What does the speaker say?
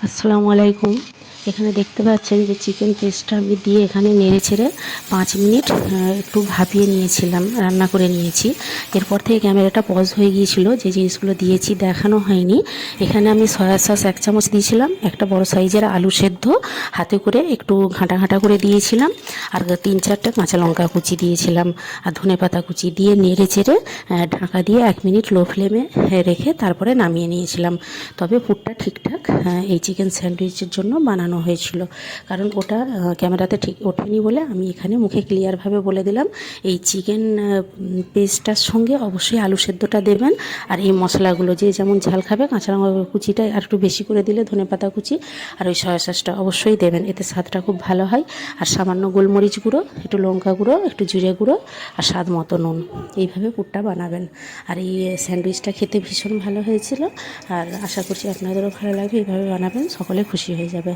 আসসালামু আলাইকুম। এখানে দেখতে পাচ্ছেন যে চিকেন পেস্টটা আমি দিয়ে এখানে নেড়ে ছেড়ে পাঁচ মিনিট একটু ভাপিয়ে নিয়েছিলাম, রান্না করে নিয়েছি। এরপর থেকে ক্যামেরাটা পজ হয়ে গিয়েছিল, যে জিনিসগুলো দিয়েছি দেখানো হয়নি। এখানে আমি সয়া সস এক চামচ দিয়েছিলাম, একটা বড় সাইজের আলু সেদ্ধ, হাতে করে একটু ঘাঁটা ঘাঁটা করে দিয়েছিলাম, আর তিন চারটে কাঁচা লঙ্কা কুচি দিয়েছিলাম, আর ধনে পাতা কুচি দিয়ে নেড়ে চেড়ে ঢাকা দিয়ে এক মিনিট লো ফ্লেমে রেখে তারপরে নামিয়ে নিয়েছিলাম। তবে পুরটা ঠিকঠাক এই চিকেন স্যান্ডউইচের জন্য বানানো হয়েছিল। কারণ ওটা ক্যামেরাতে ঠিক ওঠেনি বলে আমি এখানে মুখে ক্লিয়ারভাবে বলে দিলাম। এই চিকেন পেস্টটার সঙ্গে অবশ্যই আলু সেদ্ধটা দেবেন। আর এই মশলাগুলো যে যেমন ঝাল খাবে কাঁচা লঙ্কা কুচিটা আর একটু বেশি করে দিলে ধনে পাতা কুচি আর ওই সয়া সসটা অবশ্যই দেবেন। এতে স্বাদটা খুব ভালো হয়। আর সামান্য গোলমরিচ গুঁড়ো, একটু লঙ্কা গুঁড়ো, একটু জিরে গুঁড়ো আর স্বাদ মতো নুন। এইভাবে পুরটা বানাবেন। আর এই স্যান্ডউইচটা খেতে ভীষণ ভালো হয়েছিল। আর আশা করছি আপনাদেরও ভালো লাগবে। এইভাবে বানাবেন, সকলে খুশি হয়ে যাবে।